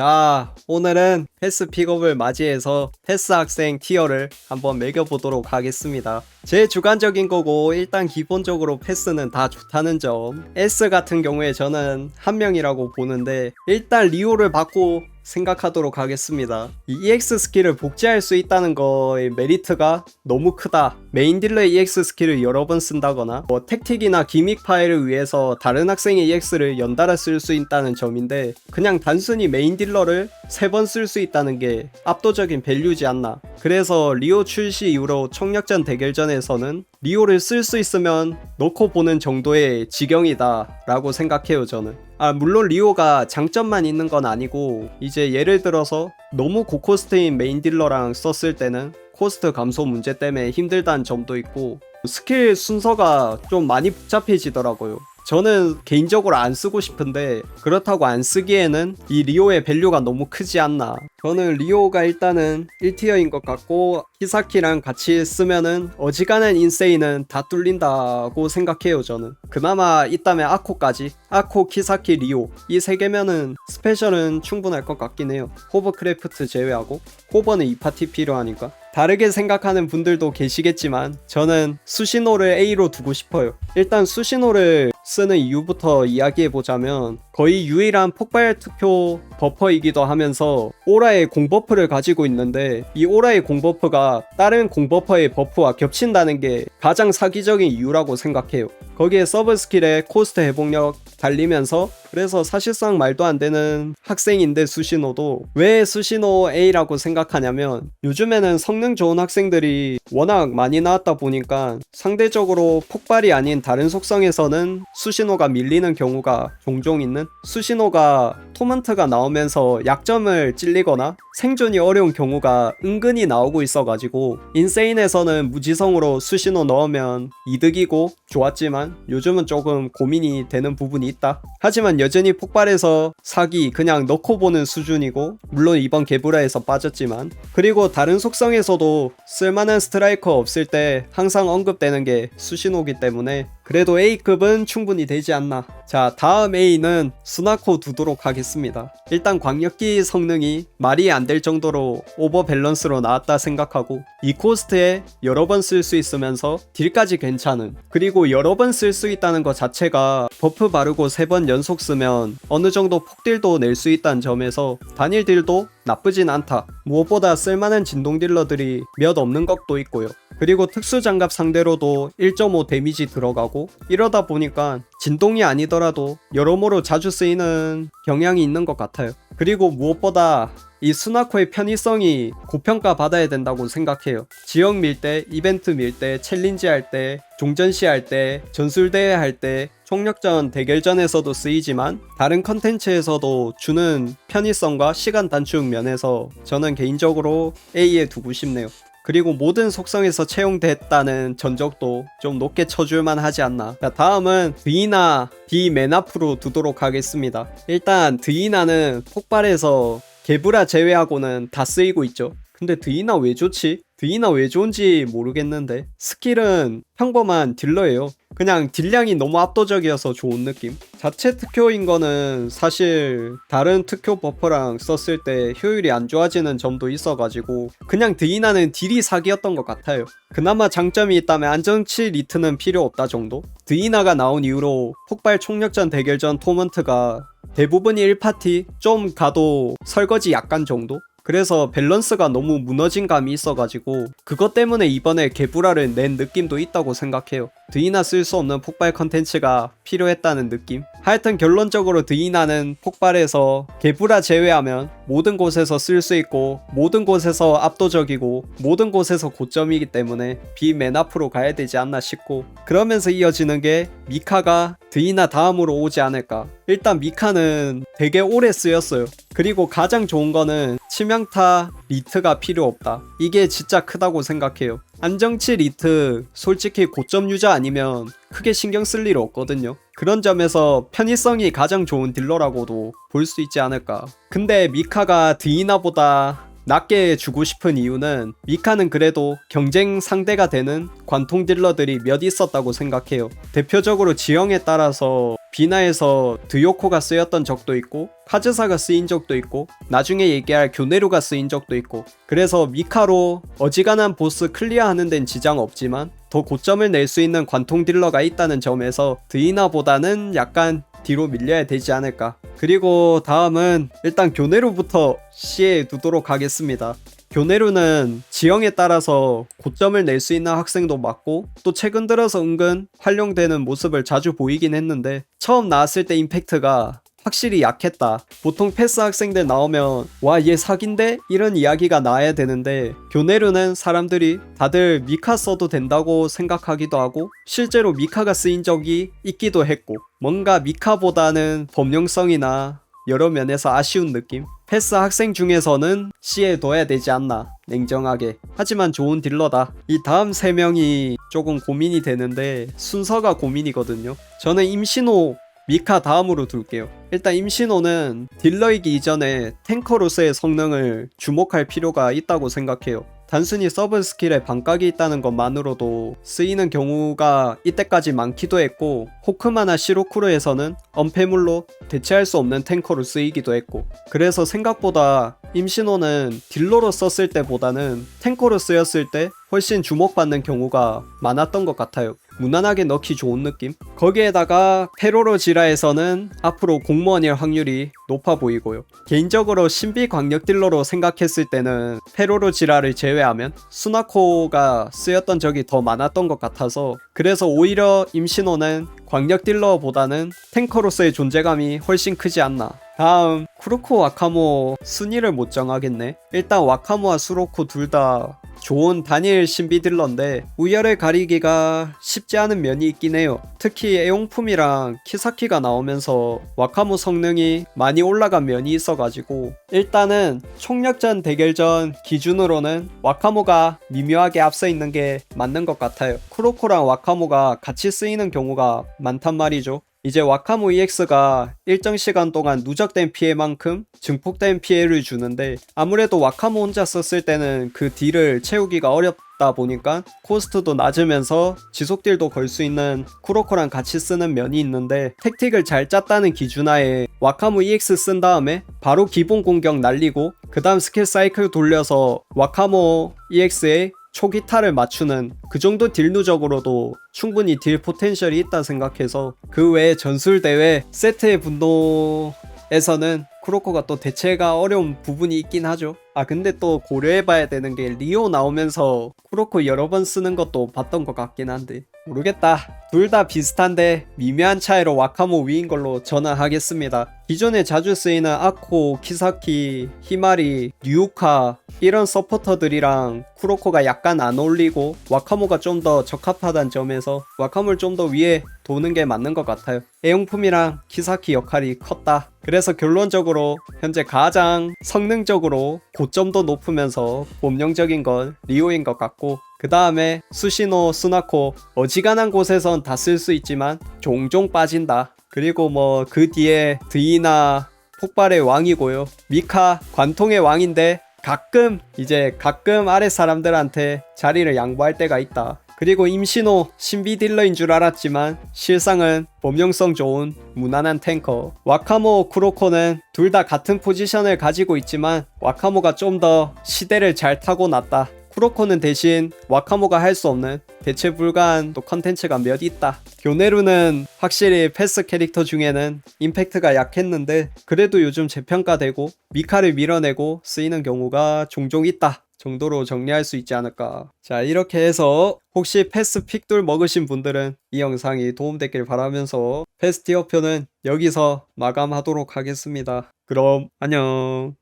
자, 오늘은 패스 픽업을 맞이해서 패스 학생 티어를 한번 매겨보도록 하겠습니다. 제 주관적인 거고 일단 기본적으로 패스는 다 좋다는 점. S 같은 경우에 저는 한 명이라고 보는데 일단 리오를 받고 생각하도록 하겠습니다. 이 EX 스킬을 복제할 수 있다는 거의 메리트가 너무 크다. 메인 딜러의 EX 스킬을 여러 번 쓴다거나 뭐 택틱이나 기믹 파일을 위해서 다른 학생의 EX를 연달아 쓸 수 있다는 점인데 그냥 단순히 메인 딜러를 세 번 쓸 수 있다는 게 압도적인 밸류지 않나. 그래서 리오 출시 이후로 청력전 대결전에서는 리오를 쓸 수 있으면 넣고 보는 정도의 지경이다 라고 생각해요 저는. 아 물론 리오가 장점만 있는 건 아니고 이제 예를 들어서 너무 고코스트인 메인 딜러랑 썼을 때는 코스트 감소 문제 때문에 힘들다는 점도 있고 스킬 순서가 좀 많이 복잡해지더라고요 저는 개인적으로 안 쓰고 싶은데 그렇다고 안 쓰기에는 이 리오의 밸류가 너무 크지 않나. 저는 리오가 일단은 1티어인 것 같고 히사키랑 같이 쓰면은 어지간한 인세이는 다 뚫린다고 생각해요 저는. 그나마 있다면 아코까지 아코 키사키 리오 이 세 개면은 스페셜은 충분할 것 같긴 해요. 호버크래프트 제외하고 호버는 이 파티 필요하니까. 다르게 생각하는 분들도 계시겠지만 저는 수시노를 A로 두고 싶어요. 일단 수시노를 쓰는 이유부터 이야기해보자면 거의 유일한 폭발 투표 버퍼이기도 하면서 오라의 공버프를 가지고 있는데 이 오라의 공버프가 다른 공버퍼의 버프와 겹친다는 게 가장 사기적인 이유라고 생각해요. 거기에 서브 스킬에 코스트 회복력 달리면서 그래서 사실상 말도 안 되는 학생인데 수시노도 왜 수시노 A라고 생각하냐면 요즘에는 성능 좋은 학생들이 워낙 많이 나왔다 보니까 상대적으로 폭발이 아닌 다른 속성에서는 수시노가 밀리는 경우가 종종 있는 수시노가 토먼트가 나오면서 약점을 찔리거나 생존이 어려운 경우가 은근히 나오고 있어가지고 인세인에서는 무지성으로 수시노 넣으면 이득이고 좋았지만 요즘은 조금 고민이 되는 부분이 있다. 하지만 여전히 폭발해서 사기 그냥 넣고 보는 수준이고 물론 이번 개브라에서 빠졌지만 그리고 다른 속성에서도 쓸만한 스트라이커 없을 때 항상 언급되는 게 수시노기 때문에 그래도 A급은 충분히 되지 않나. 자, 다음 A는 수나코 두도록 하겠습니다. 일단 광역기 성능이 말이 안 될 정도로 오버 밸런스로 나왔다 생각하고 이 코스트에 여러 번 쓸 수 있으면서 딜까지 괜찮은 그리고 여러 번 쓸 수 있다는 것 자체가 버프 바르고 세번 연속 쓰면 어느 정도 폭딜도 낼 수 있다는 점에서 단일 딜도 나쁘진 않다. 무엇보다 쓸만한 진동 딜러들이 몇 없는 것도 있고요. 그리고 특수 장갑 상대로도 1.5 데미지 들어가고 이러다 보니까 진동이 아니더라도 여러모로 자주 쓰이는 경향이 있는 것 같아요. 그리고 무엇보다 이 스나코의 편의성이 고평가 받아야 된다고 생각해요. 지역 밀 때, 이벤트 밀 때, 챌린지 할 때, 종전시 할 때, 전술대회 할 때, 총력전 대결전에서도 쓰이지만 다른 컨텐츠에서도 주는 편의성과 시간 단축 면에서 저는 개인적으로 A에 두고 싶네요. 그리고 모든 속성에서 채용됐다는 전적도 좀 높게 쳐줄만 하지 않나. 자, 다음은 드이나 D 맨 앞으로 두도록 하겠습니다. 일단 드이나는 폭발해서 개브라 제외하고는 다 쓰이고 있죠. 근데 드이나 왜 좋지? 드이나 왜 좋은지 모르겠는데 스킬은 평범한 딜러예요. 그냥 딜량이 너무 압도적이어서 좋은 느낌. 자체 특효인 거는 사실 다른 특효 버퍼랑 썼을 때 효율이 안 좋아지는 점도 있어가지고 그냥 드이나는 딜이 사기였던 것 같아요. 그나마 장점이 있다면 안정치 리트는 필요 없다 정도? 드이나가 나온 이후로 폭발 총력전 대결전 토먼트가 대부분이 1파티 좀 가도 설거지 약간 정도? 그래서 밸런스가 너무 무너진 감이 있어가지고 그것 때문에 이번에 개브라를 낸 느낌도 있다고 생각해요. 드이나 쓸 수 없는 폭발 컨텐츠가 필요했다는 느낌? 하여튼 결론적으로 드이나는 폭발해서 개브라 제외하면 모든 곳에서 쓸 수 있고 모든 곳에서 압도적이고 모든 곳에서 고점이기 때문에 B 맨 앞으로 가야 되지 않나 싶고 그러면서 이어지는 게 미카가 드이나 다음으로 오지 않을까 일단 미카는 되게 오래 쓰였어요 그리고 가장 좋은 거는 치명타 리트가 필요 없다 이게 진짜 크다고 생각해요 안정치 리트 솔직히 고점 유저 아니면 크게 신경 쓸 일 없거든요. 그런 점에서 편의성이 가장 좋은 딜러라고도 볼 수 있지 않을까. 근데 미카가 드이나보다 낮게 주고 싶은 이유는 미카는 그래도 경쟁 상대가 되는 관통 딜러들이 몇 있었다고 생각해요. 대표적으로 지형에 따라서 비나에서 드요코가 쓰였던 적도 있고 카즈사가 쓰인 적도 있고 나중에 얘기할 교네루가 쓰인 적도 있고 그래서 미카로 어지간한 보스 클리어하는 데는 지장 없지만 더 고점을 낼 수 있는 관통 딜러가 있다는 점에서 드이나보다는 약간 뒤로 밀려야 되지 않을까. 그리고 다음은 일단 교네루부터 시에 두도록 하겠습니다. 교내루는 지형에 따라서 고점을 낼 수 있는 학생도 많고 또 최근 들어서 은근 활용되는 모습을 자주 보이긴 했는데 처음 나왔을 때 임팩트가 확실히 약했다. 보통 패스 학생들 나오면 와 얘 사기인데 이런 이야기가 나와야 되는데 교내루는 사람들이 다들 미카 써도 된다고 생각하기도 하고 실제로 미카가 쓰인 적이 있기도 했고 뭔가 미카보다는 범용성이나 여러 면에서 아쉬운 느낌? 패스 학생 중에서는 C에 둬야 되지 않나 냉정하게 하지만 좋은 딜러다 이 다음 세 명이 조금 고민이 되는데 순서가 고민이거든요 저는 임신호 미카 다음으로 둘게요 일단 임신호는 딜러이기 이전에 탱커로서의 성능을 주목할 필요가 있다고 생각해요 단순히 서브 스킬에 반각이 있다는 것만으로도 쓰이는 경우가 이때까지 많기도 했고 호크마나 시로쿠르에서는 언패물로 대체할 수 없는 탱커로 쓰이기도 했고 그래서 생각보다 임신호는 딜러로 썼을 때보다는 탱커로 쓰였을 때 훨씬 주목받는 경우가 많았던 것 같아요. 무난하게 넣기 좋은 느낌? 거기에다가 페로로 지라에서는 앞으로 공무원일 확률이 높아 보이고요. 개인적으로 신비 광역 딜러로 생각했을 때는 페로로 지라를 제외하면 수나코가 쓰였던 적이 더 많았던 것 같아서 그래서 오히려 임신호는 광역 딜러보다는 탱커로서의 존재감이 훨씬 크지 않나. 다음 쿠로코 와카모 순위를 못 정하겠네. 일단 와카모와 수로코 둘 다 좋은 단일 신비 딜러인데 우열을 가리기가 쉽지 않은 면이 있긴 해요. 특히 애용품이랑 키사키가 나오면서 와카모 성능이 많이 올라간 면이 있어가지고 일단은 총력전 대결전 기준으로는 와카모가 미묘하게 앞서 있는 게 맞는 것 같아요. 쿠로코랑 와카모가 같이 쓰이는 경우가 많단 말이죠. 이제 와카모 EX가 일정 시간 동안 누적된 피해만큼 증폭된 피해를 주는데 아무래도 와카모 혼자 썼을 때는 그 딜을 채우기가 어렵다 보니까 코스트도 낮으면서 지속 딜도 걸 수 있는 쿠로코랑 같이 쓰는 면이 있는데 택틱을 잘 짰다는 기준하에 와카모 EX 쓴 다음에 바로 기본 공격 날리고 그 다음 스킬 사이클 돌려서 와카모 EX에 초기타를 맞추는 그 정도 딜 누적으로도 충분히 딜 포텐셜이 있다 생각해서 그 외에 전술 대회 세트의 분노에서는 크로코가 또 대체가 어려운 부분이 있긴 하죠. 아 근데 또 고려해봐야 되는 게 리오 나오면서 크로코 여러 번 쓰는 것도 봤던 것 같긴 한데 모르겠다. 둘 다 비슷한데 미묘한 차이로 와카모 위인 걸로 저는 하겠습니다. 기존에 자주 쓰이는 아코, 키사키, 히마리, 뉴우카 이런 서포터들이랑 쿠로코가 약간 안 어울리고 와카모가 좀 더 적합하다는 점에서 와카모를 좀 더 위에 도는 게 맞는 것 같아요. 애용품이랑 키사키 역할이 컸다. 그래서 결론적으로 현재 가장 성능적으로 고점도 높으면서 본명적인 건 리오인 것 같고 그 다음에 수시노, 스나코 어지간한 곳에선 다 쓸 수 있지만 종종 빠진다. 그리고 뭐 그 뒤에 드이나 폭발의 왕이고요. 미카 관통의 왕인데 가끔 이제 가끔 아래 사람들한테 자리를 양보할 때가 있다. 그리고 임신호 신비 딜러인 줄 알았지만 실상은 범용성 좋은 무난한 탱커 와카모 쿠로코는 둘 다 같은 포지션을 가지고 있지만 와카모가 좀 더 시대를 잘 타고 났다 쿠로코는 대신 와카모가 할 수 없는 대체 불가한 또 컨텐츠가 몇 있다 교네루는 확실히 패스 캐릭터 중에는 임팩트가 약했는데 그래도 요즘 재평가되고 미카를 밀어내고 쓰이는 경우가 종종 있다 정도로 정리할 수 있지 않을까. 자, 이렇게 해서 혹시 패스 픽돌 먹으신 분들은 이 영상이 도움됐길 바라면서 패스 티어표는 여기서 마감하도록 하겠습니다. 그럼 안녕.